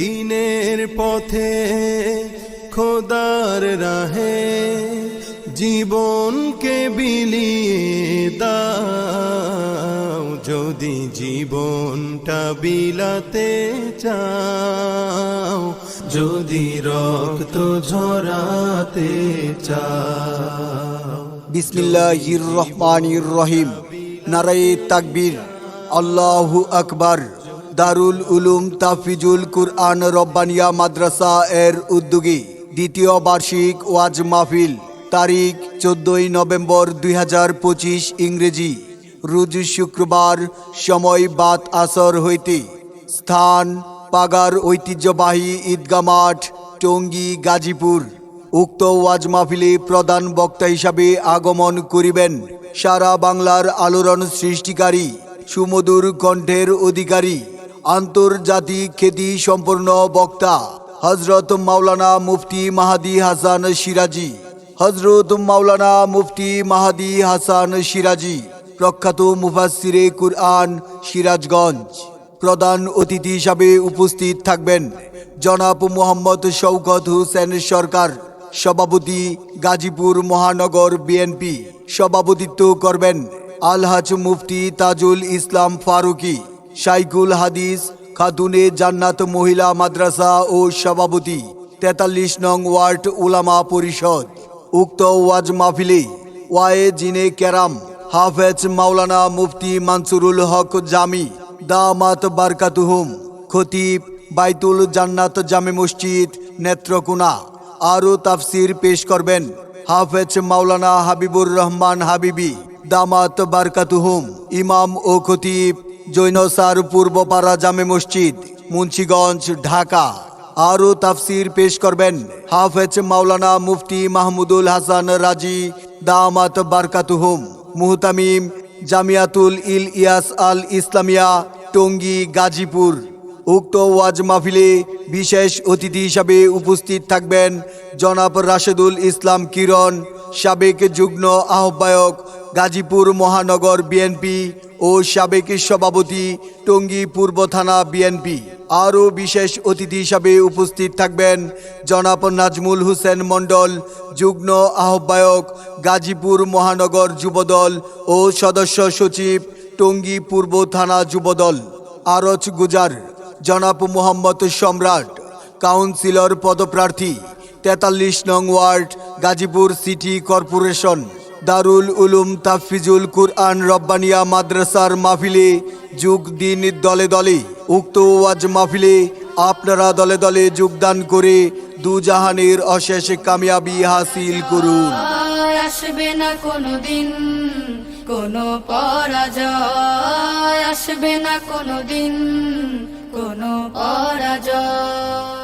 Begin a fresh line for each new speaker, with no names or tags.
দিনের পথে খোদার রাহে জীবনকে বিলিয়ে দাও। যদি জীবনটা বিলাতে চাও, যদি রক্ত ঝরাতে চাও।
বিসমিল্লাহির রহমানির রহিম। নারায়ে তাকবীর। আল্লাহু আকবার। দারুল উলুম তাফিজুল কুরআন রব্বানিয়া মাদ্রাসা এর উদ্যোগে দ্বিতীয় বার্ষিক ওয়াজ মাহফিল, তারিখ চোদ্দই নভেম্বর দুই হাজার পঁচিশ ইংরেজি। রোজ শুক্রবার সময় বাত আসর হইতে। স্থান, পাগার ঐতিহ্যবাহী ঈদগা মাঠ, টঙ্গী, গাজীপুর। উক্ত ওয়াজ মাহফিলে প্রধান বক্তা হিসাবে আগমন করিবেন সারা বাংলার আলোড়ন সৃষ্টিকারী সুমধুর কণ্ঠের অধিকারী আন্তর্জাতিক খ্যাতি সম্পন্ন বক্তা হজরত মাওলানা মুফতি মাহাদি হাসান সিরাজি হজরত মাওলানা মুফতি মাহাদি হাসান সিরাজি, প্রখ্যাত মুফাসিরে কুরআন সিরাজগঞ্জ। প্রধান অতিথি হিসাবে উপস্থিত থাকবেন জনাব মোহাম্মদ শওকত হুসেন সরকার, সভাপতি গাজীপুর মহানগর বিএনপি। সভাপতিত্ব করবেন আলহাজ মুফতি তাজুল ইসলাম ফারুকি। সাইকুল হাদিস, খাতুনে জান্নাত মহিলা মাদ্রাসা ও সভাপতি, তেতাল্লিশ নং ওয়ার্ড উলামা পরিষদ, উক্ত ওয়াজ মাহফিলে ওয়ায়ে জিনে ক্যারাম হাফেজ মাওলানা মুফতি মানসুরুল হক জামি, দামাত বারকাতুহুম, খতিব বাইতুল জান্নাত জামে মসজিদ, নেত্রকোনা আরও তাফসির পেশ করবেন হাফেজ মাওলানা হাবিবুর রহমান হাবিবি, দামাত বারকাতুহুম, ইমাম ও খতিব জৈনসার পূর্বপাড়া জামে মসজিদ, মুন্সিগঞ্জ, ঢাকা। আরও তাফসির পেশ করবেন হাফেজ মাওলানা মুফতি মাহমুদুল হাসান রাজি দামাত বারকাতুহুম, মুহতামিম জামিয়াতুল ইল ইয়াস আল ইসলামিয়া, টঙ্গী, গাজীপুর। উক্ত ওয়াজ মাহফিলে বিশেষ অতিথি হিসাবে উপস্থিত থাকবেন জনাব রাশেদুল ইসলাম কিরণ, সাবেক যুগ্ম আহ্বায়ক গাজীপুর মহানগর বিএনপি ও সাবেক সভাপতি টঙ্গী পূর্ব থানা বিএনপি। আরও বিশেষ অতিথি হিসাবে উপস্থিত থাকবেন জনাব নাজমুল হোসেন মণ্ডল, যুগ্ম আহ্বায়ক, গাজীপুর মহানগর যুবদল ও সদস্য সচিব, টঙ্গী পূর্ব থানা যুবদল। আরজ গুজার, জনাব মোহাম্মদ সম্রাট, কাউন্সিলর পদপ্রার্থী, তেতাল্লিশ নং ward, Gazipur city corporation. Darul Uloom Tafizul Quran Rabbania মাদ্রাসার মাহফিলে যোগ দিন দলে দলে, উক্ত ওয়াজ মাহফিলে আপনারা দলে দলে যোগদান করে দুজাহানের অশেষ কামিয়াবি হাসিল করুন।
আসবে না কোনো দিন কোনো পরাজয়, আসবে না কোনো দিন কোনো পরাজয়।